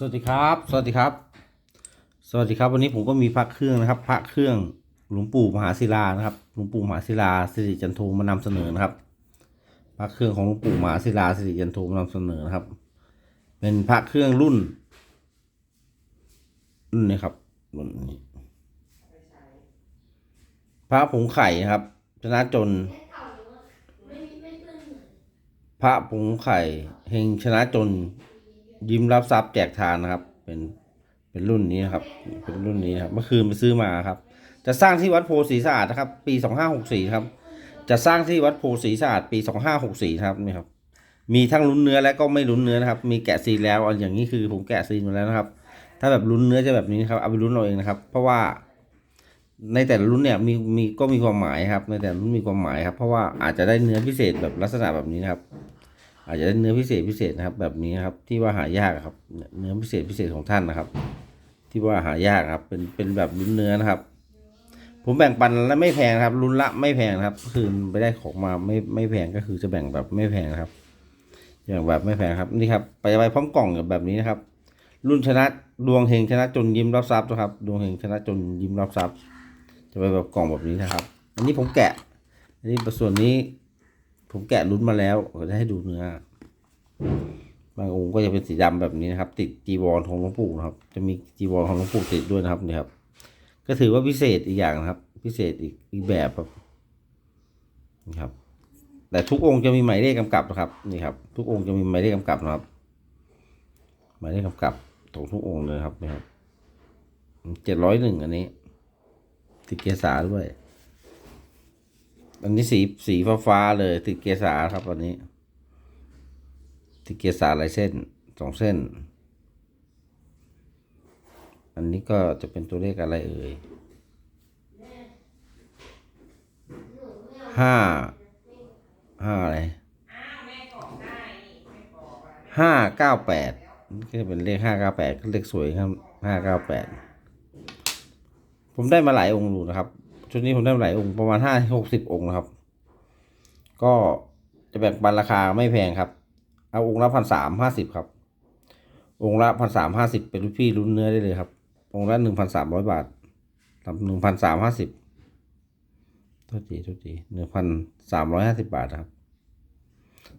สวัสดีครับ สวัสดีครับ สวัสดีครับ วันนี้ผมก็มีพระเครื่องนะครับ พระเครื่องหลวงปู่มหาศิลานะครับ หลวงปู่มหาศิลาสิริจันโทมานำเสนอนะครับ พระเครื่องของหลวงปู่มหาศิลาสิริจันโทมานำเสนอนะครับ เป็นพระเครื่องรุ่น รุ่นนี้ครับ รุ่นนี้ พระผงไข่นะครับ ชนะจน พระผงไข่เฮงชนะจน ยิ้มรับทรัพย์แจกทานนะครับ เป็นเป็นรุ่นนี้นะครับ เป็นรุ่นนี้นะครับ เมื่อคืนไปซื้อมาครับ จะสร้างที่วัดโพสีสะอาดนะครับ ปีสองห้าหกสี่ครับ จะสร้างที่วัดโพสีสะอาดปีสองห้าหกสี่ครับนี่ครับ มีทั้งลุ้นเนื้อและก็ไม่ลุ้นเนื้อนะครับ มีแกะซีนแล้วอันอย่างนี้คือผมแกะซีนมาแล้วนะครับ ถ้าแบบลุ้นเนื้อจะแบบนี้นครับเอาไปลุ้นเราเองนะครับ เพราะว่าในแต่ละรุ่นเนี่ยมีมีก็มีความหมายครับ ในแต่ละรุ่นมีความหมายครับ เพราะว่าอาจจะได้เนื้อพิเศษแบบลักษณะแบบนี้นะครับ อาจจะได้เนื้อพิเศษพิเศษนะครับ แบบนี้นครับ ที่ว่าหายากครับ เนื้อพิเศษพิเศษของท่านนะครับ ที่ว่าหายากครับ เป็นเป็นแบบรุ่นเนื้อนะครับ ผมแบ่งปันและไม่แพงครับรุ่นละไม่แพงครับ คือไปได้ของมาไม่ไม่แพงก็คือจะแบ่งแบบไม่แพงนะครับ อย่างแบบไม่แพงครับนี่ครับไปไปพร้อมกล่องแบบนี้นะครับ รุ่นชนะดวงเฮงชนะจนยิ้มรับทรัพย์นะครับ ดวงเฮงชนะจนยิ้มรับทรัพย์ จะไปแบบกล่องแบบนี้นะครับ อันนี้ผมแกะอันนี้ส่วนนี้ ผมแกะลุ้นมาแล้วจะให้ดูเนื้อ บางองค์ก็จะเป็นสีดำแบบนี้นะครับ ติดจีวรของหลวงปู่นะครับ จะมีจีวรของหลวงปู่ติดด้วยนะครับนี่ครับ ก็ถือว่าพิเศษอีกอย่างนะครับ พิเศษอีกอีกแบบครับนี่ครับ แต่ทุกองค์จะมีหมายเลขกำกับนะครับนี่ครับ ทุกองค์จะมีหมายเลขกำกับนะครับ หมายเลขกำกับตรงทุกองค์เลยครับนี่ครับเจ็ดร้อยหนึ่งอันนี้ติดเกษาด้วย อันนี้สีสีฟ้าฟ้าๆเลยติดเกษาครับอันนี้ ติดเกษาหลายเส้นสองเส้น อันนี้ก็จะเป็นตัวเลขอะไรเอ่ยห้าห้าอะไรห้าเก้าแปดนี่ก็เป็นเลขห้าเก้าแปดก็เลขสวยครับห้าเก้าแปดผมได้มาหลายองค์อยู่นะครับ ชุดนี้ผมได้มาหลายองค์ประมาณห้าหกสิบองค์นะครับ ก็จะแบ่งปันราคาไม่แพงครับ เอาองค์ละพันสามห้าสิบครับ องค์ละพันสามห้าสิบเป็นรุ่นพี่รุ่นเนื้อได้เลยครับ องค์ละหนึ่งพันสามร้อยบาทหนึ่งพันสามห้าสิบโทษทีโทษทีหนึ่งพันสามร้อยห้าสิบบาทครับ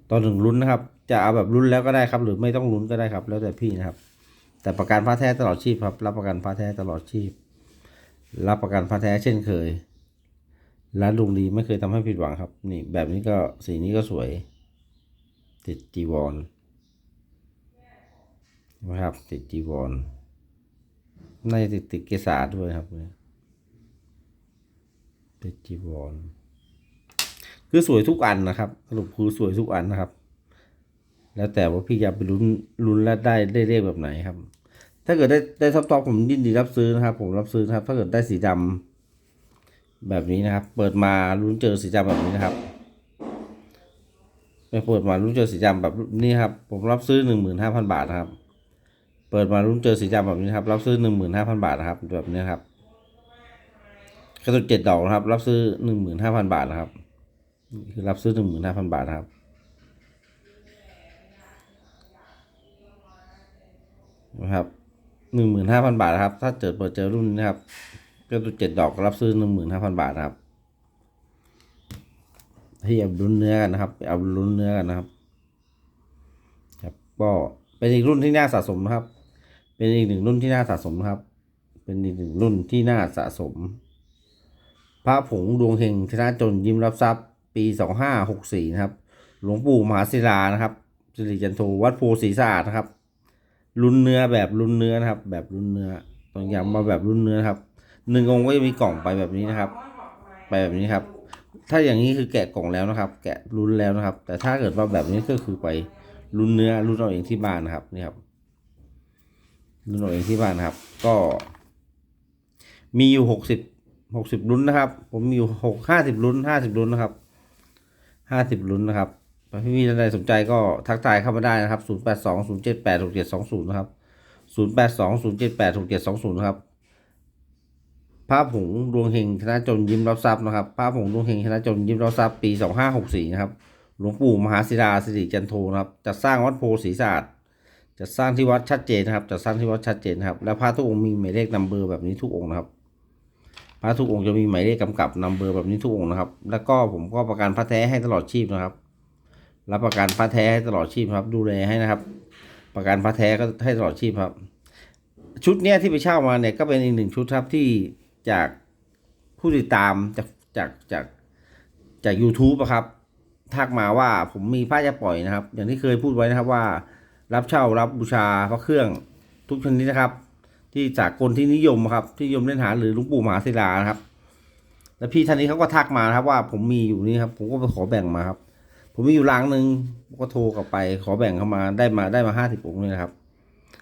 ตอนถึงลุ้นนะครับ จะเอาแบบลุ้นแล้วก็ได้ครับ หรือไม่ต้องลุ้นก็ได้ครับ แล้วแต่พี่นะครับ แต่ประกันพระแท้ตลอดชีพครับ รับประกันพระแท้ตลอดชีพ รับประกันพระแท้เช่นเคย ร้านลุงดีไม่เคยทำให้ผิดหวังครับ นี่แบบนี้ก็สีนี้ก็สวย ติดจีวรนะครับ ติดจีวรน่าจะติดติดเกษาด้วยครับเนี่ยติดจีวรคือสวยทุกอันนะครับสรุปคือสวยทุกอันนะครับ แล้วแต่ว่าพี่จะไปลุ้นลุ้นแล้วได้ได้เลขแบบไหนครับ ถ้าเกิดได้ได้ท็อปท็อปผมยินดีรับซื้อนะครับ ผมรับซื้อนะครับ ถ้าเกิดได้สีดำแบบนี้นะครับ เปิดมาลุ้นเจอสีดำแบบนี้นะครับไปเปิดมาลุ้นเจอสีดำแบบนี้ครับ ผมรับซื้อหนึ่งหมื่นห้าพันบาทนะครับ เปิดมาลุ้นเจอสีดำแบบนี้ครับ รับซื้อหนึ่งหมื่นห้าพันบาทนะครับ แบบนี้ครับกระตุกเจ็ดดอกนะครับ รับซื้อหนึ่งหมื่นห้าพันบาทนะครับคือรับซื้อหนึ่งหมื่นห้าพันบาทนะครับนะครับ หนึ่งหมื่นห้าพันบาทนะครับ ถ้าเจอเปิดเจอรุ่นนะครับกระตุกเจ็ดดอกรับซื้อหนึ่งหมื่นห้าพันบาทนะครับที่เอาลุ้นเนื้อกันนะครับ เอาลุ้นเนื้อกันนะครับ ครับ ก็เป็นอีกรุ่นที่น่าสะสมนะครับ เป็นอีกหนึ่งรุ่นที่น่าสะสมนะครับ เป็นอีกหนึ่งรุ่นที่น่าสะสม พระผงดวงเฮงชนะจนยิ้มรับทรัพย์ ปีสองห้าหกสี่นะครับ หลวงปู่มหาศิลานะครับสิริจันโทวัดโพสีสะอาดนะครับ รุ่นเนื้อแบบรุ่นเนื้อนะครับ แบบรุ่นเนื้อต้องย้ำมาแบบรุ่นเนื้อนะครับหนึ่งองค์ก็จะมีกล่องไปแบบนี้นะครับ ไปแบบนี้ครับ ถ้าอย่างนี้คือแกะกล่องแล้วนะครับ แกะรุ่นแล้วนะครับ แต่ถ้าเกิดว่าแบบนี้ก็คือไปรุ่นเนื้อรุ่นเอาเองที่บ้านนะครับนี่ครับรุ่นเอาเองที่บ้านนะครับ ก็ มีอยู่หกสิบหกสิบรุ่นนะครับ ผมมีอยู่หกห้าสิบรุ่นห้าสิบรุ่นนะครับห้าสิบรุ่นนะครับ พี่พี่ท่านใดสนใจก็ทักทายเข้ามาได้นะครับศูนย์แปดสองศูนย์เจ็ดแปดหกเจ็ดสองศูนย์นะครับศูนย์แปดสองศูนย์เจ็ดแปดหกเจ็ดสองศูนย์นะครับพระผงดวงเฮงชนะจนยิ้มรับทรัพย์นะครับพระผงดวงเฮงชนะจนยิ้มรับทรัพย์ปีสองห้าหกสี่นะครับ หลวงปู่มหาศิลาสิริจันโทนะครับจัดสร้างวัดโพศรีศาสตร์จะสร้างที่วัดชัดเจนนะครับจะสร้างที่วัดชัดเจนนะครับ และพระทุกองค์มีหมายเลขนัมเบอร์แบบนี้ทุกองค์นะครับพระทุกองค์จะมีหมายเลขกำกับนัมเบอร์แบบนี้ทุกองค์นะครับ แล้วก็ผมก็ประกันพระแท้ให้ตลอดชีพนะครับ รับประกันพระแท้ให้ตลอดชีพครับ ดูแลให้นะครับ ประกันพระแท้ก็ให้ตลอดชีพครับ ชุดเนี้ยที่ไปเช่ามาเนี่ยก็เป็นอีกหนึ่งชุดครับที่จากผู้ติดตามจากจากจากจาก YouTube ครับทักมาว่าผมมีผ้าจะปล่อยนะครับ อย่างที่เคยพูดไว้นะครับว่า รับเช่ารับบูชาพระเครื่องทุกชนิดนะครับ ที่จากคนที่นิยมครับ ที่นิยมเล่นหาหรือลุงปู่มหาศิลานะครับ แล้วพี่ท่านนี้เขาก็ทักมานะครับว่าผมมีอยู่นี่ครับ ผมก็ไปขอแบ่งมาครับ ผมมีอยู่ลังหนึ่งก็โทรกลับไป ขอแบ่งเข้ามาได้มาได้มาห้าสิบองค์เลยนะครับ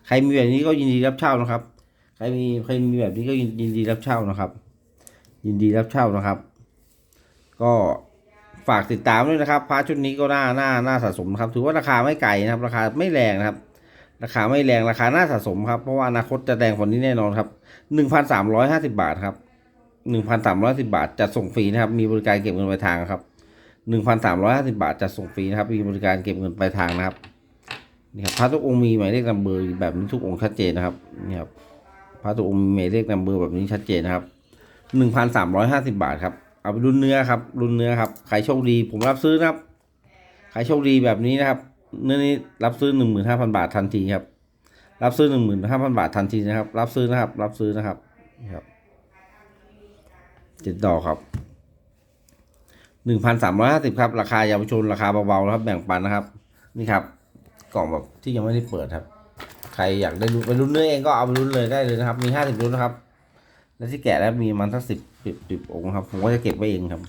ใครมีแบบนี้ก็ยินดีรับเช่านะครับ ใครมีใครมีแบบนี้ก็ยินดีรับเช่านะครับ ยินดีรับเช่านะครับ ก็ฝากติดตามด้วยนะครับพระชุดนี้ก็น่าน่าน่าสะสมครับ ถือว่าราคาไม่ไกลนะครับ ราคาไม่แรงนะครับ ราคาไม่แรงราคาน่าสะสมครับ เพราะว่าอนาคตจะแรงกว่านี้แน่นอนครับหนึ่งพันสามร้อยห้าสิบาทครับหนึ่งพันสามร้อยสิบาทจัดส่งฟรีนะครับ มีบริการเก็บเงินปลายทางครับ หนึ่งพันสามร้อยห้าสิบาทจัดส่งฟรีนะครับ มีบริการเก็บเงินปลายทางนะครับ นี่ครับพระทุกองค์มีหมายเลขนัมเบอร์แบบนี้ทุกองค์ชัดเจนนะครับ นี่ครับพระทุกองค์มีหมายเลขนัมเบอร์แบบนี้ชัดเจนนะครับหนึ่งพันสามร้อยห้าสิบาทครับ เอาไปรุ่นเนื้อครับ รุ่นเนื้อครับ ใครโชคดี ผมรับซื้อนะครับ ใครโชคดีแบบนี้นะครับ เนื้อนี้รับซื้อหนึ่งหมื่นห้าพันบาททันทีครับ รับซื้อหนึ่งหมื่นห้าพันบาททันทีนะครับ รับซื้อนะครับ รับซื้อนะครับนี่ครับติดต่อครับ หนึ่งพันสามร้อยห้าสิบครับ ราคาเยาวชนราคาเบาๆนะครับ แบ่งปันนะครับ นี่ครับ กล่องแบบที่ยังไม่ได้เปิดครับ ใครอยากได้รู้ไปรุ่นเนื้อเองก็เอาไปรุ่นเลยได้เลยนะครับ มีห้าสิบรุ่นนะครับ และที่แกะแล้วมีมันสักสิบสิบองค์ครับ ผมก็จะเก็บไว้เองครับ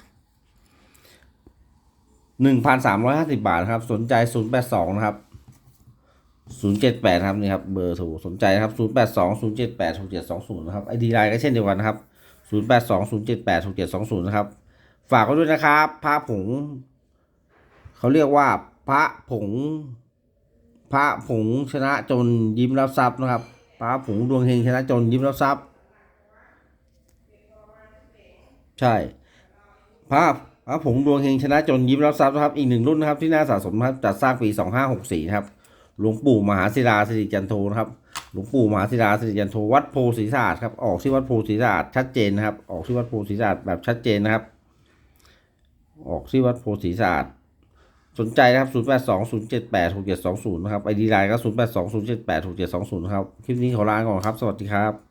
หนึ่งพันสามร้อยห้าสิบาทครับ สนใจศูนย์แปดสองนะครับศูนย์เจ็ดแปดครับนี่ครับเบอร์โทรสนใจนะครับศูนย์แปดสองศูนย์เจ็ดแปดหกเจ็ดสองศูนย์นะครับไอดีไลน์ก็เช่นเดียวกันนะครับศูนย์แปดสองศูนย์เจ็ดแปดหกเจ็ดสองศูนย์นะครับ ฝากไว้ด้วยนะครับ พระผงเขาเรียกว่า พระผง พระผงชนะจนยิ้มรับทรัพย์นะครับ พระผงดวงเฮงชนะจนยิ้มรับทรัพย์ ใช่พระพระผงดวงเฮงชนะจนยิ้มรับทรัพย์นะครับ อีกหนึ่งรุ่นนะครับ ที่น่าสะสมนะครับจัดสร้างปี2564นะครับ หลวงปู่มหาศิลาสิริจันโทนะครับหลวงปู่มหาศิลาสิริจันโทวัดโพธิศรีสะอาดครับออกที่วัดโพธิศรีสะอาดชัดเจนนะครับ ออกที่วัดโพธิศรีสะอาดแบบชัดเจนนะครับ ออกที่วัดโพธิศรีสะอาดสนใจนะครับ 0820786720 นะครับไอดีไลน์ก็ 0820786720 นะครับ คลิปนี้ขอลาก่อนครับ สวัสดีครับ